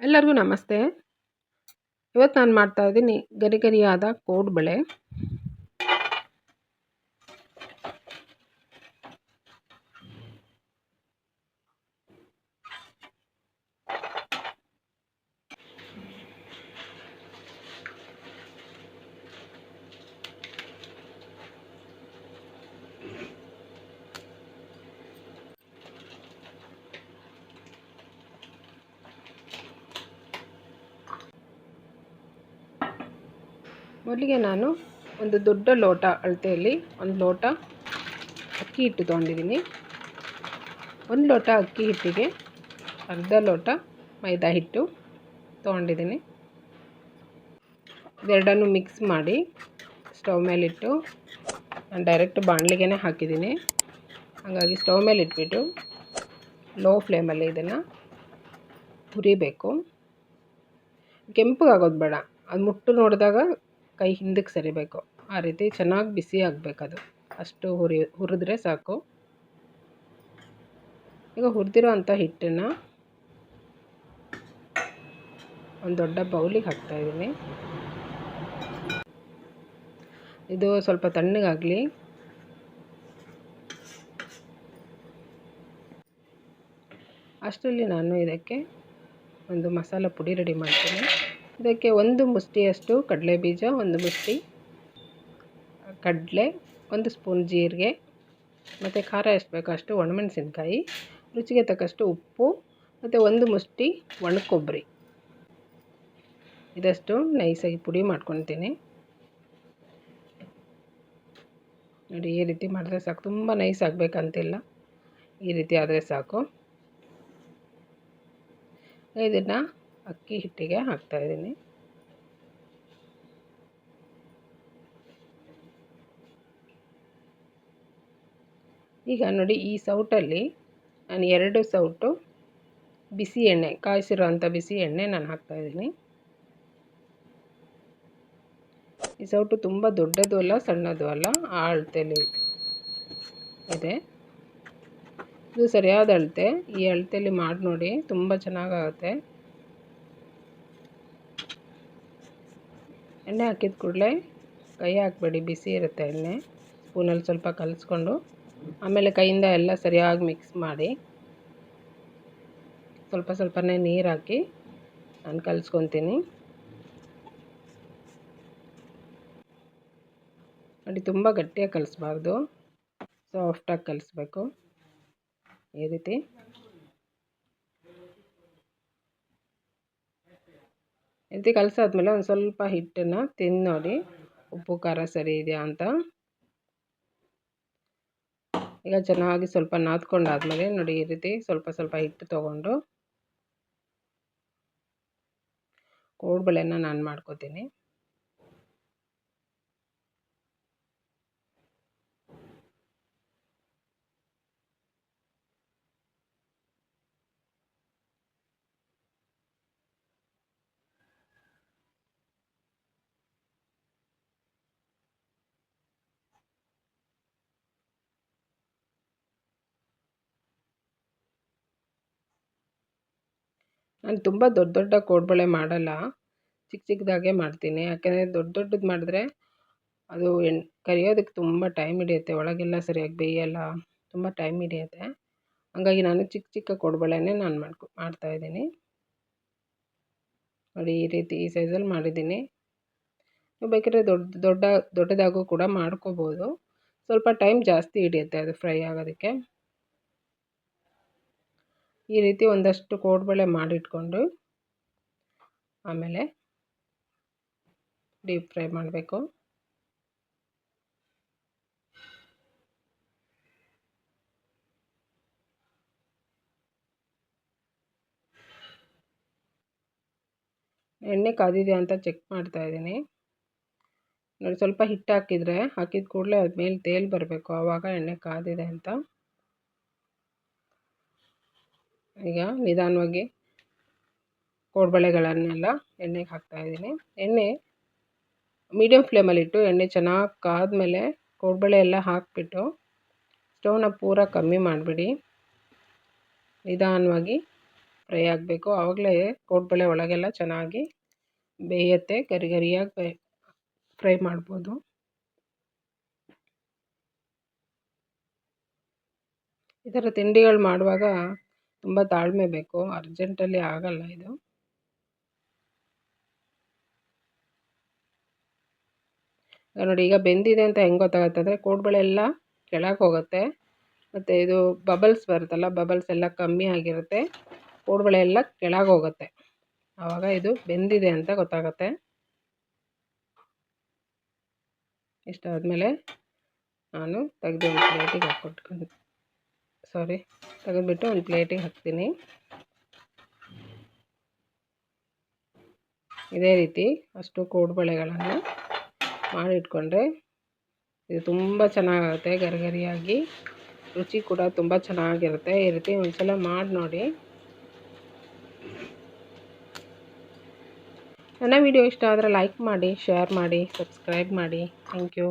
ಎಲ್ಲರಿಗೂ ನಮಸ್ತೆ. ಇವತ್ತು ನಾನು ಮಾಡ್ತಾ ಇದ್ದೀನಿ ಗರಿ ಗರಿಯಾದ ಕೋಡುಬಳೆ ಮೊದಲಿಗೆ ನಾನು ಒಂದು ದೊಡ್ಡ ಲೋಟ ಅಳತೆಯಲ್ಲಿ ಒಂದು ಲೋಟ ಅಕ್ಕಿ ಹಿಟ್ಟು ತೊಗೊಂಡಿದ್ದೀನಿ. ಒಂದು ಲೋಟ ಅಕ್ಕಿ ಹಿಟ್ಟಿಗೆ ಅರ್ಧ ಲೋಟ ಮೈದಾ ಹಿಟ್ಟು ತೊಗೊಂಡಿದ್ದೀನಿ. ಇದೆರಡನ್ನು ಮಿಕ್ಸ್ ಮಾಡಿ ಸ್ಟವ್ ಮೇಲಿಟ್ಟು ನಾನು ಡೈರೆಕ್ಟ್ ಬಾಣಲಿಗೆನೇ ಹಾಕಿದ್ದೀನಿ. ಹಾಗಾಗಿ ಸ್ಟವ್ ಮೇಲೆ ಇಟ್ಬಿಟ್ಟು ಲೋ ಫ್ಲೇಮಲ್ಲಿ ಇದನ್ನು ಹುರಿಬೇಕು. ಕೆಂಪಗಾಗೋದು ಬೇಡ. ಅದು ಮುಟ್ಟು ನೋಡಿದಾಗ ಕೈ ಹಿಂದಕ್ಕೆ ಸರಿಬೇಕು. ಆ ರೀತಿ ಚೆನ್ನಾಗಿ ಬಿಸಿ ಆಗಬೇಕದು. ಅಷ್ಟು ಹುರಿ, ಹುರಿದ್ರೆ ಸಾಕು. ಈಗ ಹುರಿದಿರೋ ಅಂಥ ಹಿಟ್ಟನ್ನು ಒಂದು ದೊಡ್ಡ ಬೌಲಿಗೆ ಹಾಕ್ತಾಯಿದ್ದೀನಿ ಇದು ಸ್ವಲ್ಪ ತಣ್ಣಗಾಗಲಿ. ಅಷ್ಟರಲ್ಲಿ ನಾನು ಇದಕ್ಕೆ ಒಂದು ಮಸಾಲ ಪುಡಿ ರೆಡಿ ಮಾಡ್ತೀನಿ. ಇದಕ್ಕೆ ಒಂದು ಮುಷ್ಟಿಯಷ್ಟು ಕಡಲೆ ಬೀಜ ಒಂದು ಮುಷ್ಟಿ ಕಡಲೆ, ಒಂದು ಸ್ಪೂನ್ ಜೀರಿಗೆ, ಮತ್ತು ಖಾರ ಎಷ್ಟು ಬೇಕೋ ಅಷ್ಟು ಒಣಮೆಣಸಿನ್ಕಾಯಿ, ರುಚಿಗೆ ತಕ್ಕಷ್ಟು ಉಪ್ಪು, ಮತ್ತು ಒಂದು ಮುಷ್ಟಿ ಒಣ ಕೊಬ್ಬರಿ ಇದಷ್ಟು ನೈಸಾಗಿ ಪುಡಿ ಮಾಡ್ಕೊತೀನಿ ನೋಡಿ, ಈ ರೀತಿ ಮಾಡಿದ್ರೆ ಸಾಕು. ತುಂಬ ನೈಸ್ ಆಗಬೇಕಂತಿಲ್ಲ. ಈ ರೀತಿ ಆದರೆ ಸಾಕು. ಇದನ್ನು ಅಕ್ಕಿ ಹಿಟ್ಟಿಗೆ ಹಾಕ್ತಾಯಿದ್ದೀನಿ ಈಗ ನೋಡಿ ಈ ಸೌಟಲ್ಲಿ ನಾನು ಎರಡು ಸೌಟು ಬಿಸಿ ಎಣ್ಣೆ ಕಾಯಿಸಿರೋ ಅಂಥ ಬಿಸಿ ಎಣ್ಣೆ ನಾನು ಹಾಕ್ತಾಯಿದ್ದೀನಿ ಈ ಸೌಟು ತುಂಬ ದೊಡ್ಡದು ಅಲ್ಲ, ಸಣ್ಣದು ಅಲ್ಲ, ಆ ಅಳತೆಯಲ್ಲಿ ಇದೆ. ಇದು ಸರಿಯಾದ ಅಳತೆ. ಈ ಅಳತೆಯಲ್ಲಿ ಮಾಡಿ ನೋಡಿ, ತುಂಬ ಚೆನ್ನಾಗಾಗುತ್ತೆ. ಎಣ್ಣೆ ಹಾಕಿದ ಕೂಡಲೇ ಕೈ ಹಾಕಬೇಡಿ, ಬಿಸಿ ಇರುತ್ತೆ ಎಣ್ಣೆ. ಸ್ಪೂನಲ್ಲಿ ಸ್ವಲ್ಪ ಕಲಿಸ್ಕೊಂಡು, ಆಮೇಲೆ ಕೈಯಿಂದ ಎಲ್ಲ ಸರಿಯಾಗಿ ಮಿಕ್ಸ್ ಮಾಡಿ, ಸ್ವಲ್ಪ ಸ್ವಲ್ಪನೇ ನೀರು ಹಾಕಿ ನಾನು ಕಲಿಸ್ಕೊತೀನಿ. ನೋಡಿ, ತುಂಬ ಗಟ್ಟಿಯಾಗಿ ಕಲಿಸ್ಬಾರ್ದು ಸಾಫ್ಟಾಗಿ ಕಲಿಸ್ಬೇಕು. ಈ ರೀತಿ. ರೀತಿ ಕಲಸಾದ್ಮೇಲೆ ಒಂದು ಸ್ವಲ್ಪ ಹಿಟ್ಟನ್ನು ತಿಂದು ನೋಡಿ ಉಪ್ಪು, ಖಾರ ಸರಿ ಇದೆಯಾ ಅಂತ. ಈಗ ಚೆನ್ನಾಗಿ ಸ್ವಲ್ಪ ನಾದ್ಕೊಂಡಾದ್ಮೇಲೆ ನೋಡಿ ಈ ರೀತಿ ಸ್ವಲ್ಪ ಸ್ವಲ್ಪ ಹಿಟ್ಟು ತೊಗೊಂಡು ಕೋಡ್ಬಳೆನ ನಾನು ಮಾಡ್ಕೋತೀನಿ. ನಾನು ತುಂಬ ದೊಡ್ಡ ದೊಡ್ಡ ಕೋಡುಬಳೆ ಮಾಡಲ್ಲ. ಚಿಕ್ಕ ಚಿಕ್ಕದಾಗೆ ಮಾಡ್ತೀನಿ. ಯಾಕೆಂದರೆ ದೊಡ್ಡ ದೊಡ್ಡದು ಮಾಡಿದ್ರೆ ಅದು ಎಣ್ ಕರಿಯೋದಕ್ಕೆ ತುಂಬ ಟೈಮ್ ಹಿಡಿಯುತ್ತೆ. ಒಳಗೆಲ್ಲ ಸರಿಯಾಗಿ ಬೇಯಲ್ಲ. ತುಂಬ ಟೈಮ್ ಹಿಡಿಯುತ್ತೆ. ಹಾಗಾಗಿ ನಾನು ಚಿಕ್ಕ ಚಿಕ್ಕ ಕೋಡುಬಳೆನೆ ನಾನು ಮಾಡ್ಕೊ ಮಾಡ್ತಾಯಿದ್ದೀನಿ ನೋಡಿ, ಈ ರೀತಿ ಈ ಸೈಜಲ್ಲಿ ಮಾಡಿದ್ದೀನಿ. ನೀವು ಬೇಕಾದ್ರೆ ದೊಡ್ಡ ದೊಡ್ಡ, ದೊಡ್ಡದಾಗೂ ಕೂಡ ಮಾಡ್ಕೋಬೋದು. ಸ್ವಲ್ಪ ಟೈಮ್ ಜಾಸ್ತಿ ಹಿಡಿಯುತ್ತೆ ಅದು ಫ್ರೈ ಆಗೋದಕ್ಕೆ. ಈ ರೀತಿ ಒಂದಷ್ಟು ಕೋಡ್ಬಳೆ ಮಾಡಿಟ್ಕೊಂಡು ಆಮೇಲೆ ಡೀಪ್ ಫ್ರೈ ಮಾಡಬೇಕು. ಎಣ್ಣೆ ಕಾದಿದೆಯಾ ಅಂತ ಚೆಕ್ ಮಾಡ್ತಾ ಇದ್ದೀನಿ. ನೋಡಿ ಸ್ವಲ್ಪ ಹಿಟ್ಟು ಹಾಕಿದರೆ ಹಾಕಿದ ಕೂಡಲೇ ಅದು ಮೇಲೆ ತೇಲ್ ಬರಬೇಕು. ಆವಾಗ ಎಣ್ಣೆ ಕಾದಿದೆ ಅಂತ. ಈಗ ನಿಧಾನವಾಗಿ ಕೋಡ್ಬಳೆಗಳನ್ನೆಲ್ಲ ಎಣ್ಣೆಗೆ ಹಾಕ್ತಾಯಿದ್ದೀನಿ ಎಣ್ಣೆ ಮೀಡಿಯಮ್ ಫ್ಲೇಮಲ್ಲಿಟ್ಟು ಎಣ್ಣೆ ಚೆನ್ನಾಗಿ ಕಾದ್ಮೇಲೆ ಕೋಡ್ಬಳೆ ಎಲ್ಲ ಹಾಕಿಬಿಟ್ಟು ಸ್ಟವ್ನ ಪೂರ ಕಮ್ಮಿ ಮಾಡಿಬಿಡಿ. ನಿಧಾನವಾಗಿ ಫ್ರೈ ಆಗಬೇಕು. ಆವಾಗಲೇ ಕೋಡ್ಬಳೆ ಒಳಗೆಲ್ಲ ಚೆನ್ನಾಗಿ ಬೇಯುತ್ತೆ ಗರಿ ಗರಿಯಾಗಿ ಫ್ರೈ ಮಾಡ್ಬೋದು. ಈ ಥರ ತಿಂಡಿಗಳು ಮಾಡುವಾಗ ತುಂಬ ತಾಳ್ಮೆ ಬೇಕು. ಅರ್ಜೆಂಟಲ್ಲಿ ಆಗಲ್ಲ ಇದು. ನೋಡಿ, ಈಗ ಬೆಂದಿದೆ ಅಂತ ಹೆಂಗೆ ಗೊತ್ತಾಗುತ್ತೆ ಅಂದರೆ ಕೋಡ್ಬಳೆ ಎಲ್ಲ ಕೆಳಗೆ ಹೋಗುತ್ತೆ. ಮತ್ತು ಇದು ಬಬಲ್ಸ್ ಬರುತ್ತಲ್ಲ, ಬಬಲ್ಸ್ ಎಲ್ಲ ಕಮ್ಮಿ ಆಗಿರುತ್ತೆ. ಕೋಡ್ಬಳೆ ಎಲ್ಲ ಕೆಳಗೆ ಹೋಗುತ್ತೆ. ಆವಾಗ ಇದು ಬೆಂದಿದೆ ಅಂತ ಗೊತ್ತಾಗುತ್ತೆ. ಇಷ್ಟಾದಮೇಲೆ ನಾನು ತೆಗೆದು ಒಂದು ಪ್ಲೇಟಿಗೆ ಹಾಕ್ಕೊಟ್ಕೊಂಡು ಸಾರಿ ತೆಗೆದುಬಿಟ್ಟು ಒಂದು ಪ್ಲೇಟಿಗೆ ಹಾಕ್ತೀನಿ. ಇದೇ ರೀತಿ ಅಷ್ಟು ಕೋಡುಬಳೆಗಳನ್ನು ಮಾಡಿಟ್ಕೊಂಡ್ರೆ ಇದು ತುಂಬ ಚೆನ್ನಾಗುತ್ತೆ ಗರಿಗರಿಯಾಗಿ. ರುಚಿ ಕೂಡ ತುಂಬ ಚೆನ್ನಾಗಿರುತ್ತೆ. ಈ ರೀತಿ ಒಂದ್ಸಲ ಮಾಡಿ ನೋಡಿ. ನನ್ನ ವಿಡಿಯೋ ಇಷ್ಟ ಆದರೆ ಲೈಕ್ ಮಾಡಿ ಶೇರ್ ಮಾಡಿ ಸಬ್ಸ್ಕ್ರೈಬ್ ಮಾಡಿ. Thank you